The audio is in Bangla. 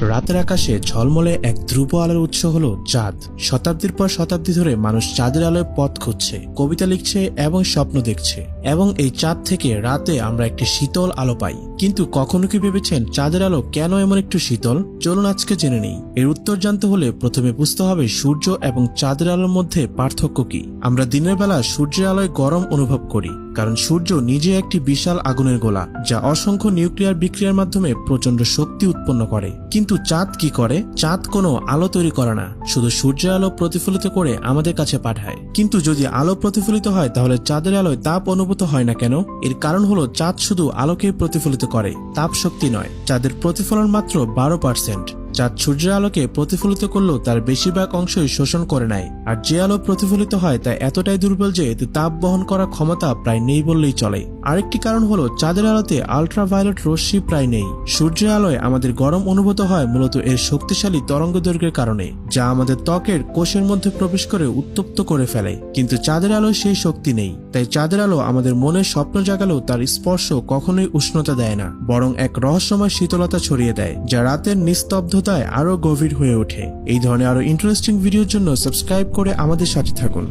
রাতের আকাশে ঝলমলে এক ধ্রুব আলোর উৎস হল চাঁদ। শতাব্দীর পর শতাব্দী ধরে মানুষ চাঁদের আলোয় পথ খুঁজছে, কবিতা লিখছে এবং স্বপ্ন দেখছে। এবং এই চাঁদ থেকে রাতে আমরা একটি শীতল আলো পাই। কিন্তু কখনো কি ভেবেছেন চাঁদের আলো কেন এমন একটু শীতল? চলুন আজকে জেনে নিই। এর উত্তর জানতে হলে প্রথমে বুঝতে হবে সূর্য এবং চাঁদের আলোর মধ্যে পার্থক্য কি। আমরা দিনের বেলা সূর্যের আলোয় গরম অনুভব করি, কারণ সূর্য নিজে একটি বিশাল আগুনের গোলা, যা অসংখ্য নিউক্লিয়ার বিক্রিয়ার মাধ্যমে প্রচণ্ড শক্তি উৎপন্ন করে। কিন্তু চাঁদ কি করে? চাঁদ কোনো আলো তৈরি করে না, শুধু সূর্যের আলো প্রতিফলিত করে আমাদের কাছে পাঠায়। কিন্তু যদি আলো প্রতিফলিত হয়, তাহলে চাঁদের আলোয় তাপ অনুভূত হয় না কেন? এর কারণ হলো চাঁদ শুধু আলোকে প্রতিফলিত করে। তাপ শক্তি নয় যাদের প্রতিফলন মাত্র বারো পার্সেন্ট চাঁদ সূর্যের আলোকে প্রতিফলিত করলেও তার বেশিরভাগ অংশই শোষণ করে নেয়। আর যে আলো প্রতিফলিত হয়, তা এতটাই দুর্বল যে এতে তাপ বহন করার ক্ষমতা প্রায় নেই বললেই চলে। আরেকটি কারণ হলো, চাঁদের আলোতে আলট্রাভায়োলেট রশ্মি প্রায় নেই। সূর্যের আলোয় আমাদের গরম অনুভূত হয় মূলত এর শক্তিশালী তরঙ্গ দৈর্ঘ্যের কারণে, যা আমাদের ত্বকের কোষের মধ্যে প্রবেশ করে উত্তপ্ত করে ফেলে। কিন্তু চাঁদের আলোয় সেই শক্তি নেই, তাই চাঁদের আলো আমাদের মনের স্বপ্ন জাগালেও তার স্পর্শ কখনোই উষ্ণতা দেয় না, বরং এক রহস্যময় শীতলতা ছড়িয়ে দেয়, যা রাতের নিস্তব্ধতায় আরও গভীর হয়ে ওঠে। এই ধরনের আরও ইন্টারেস্টিং ভিডিওর জন্য সাবস্ক্রাইব করে আমাদের সাথে থাকুন।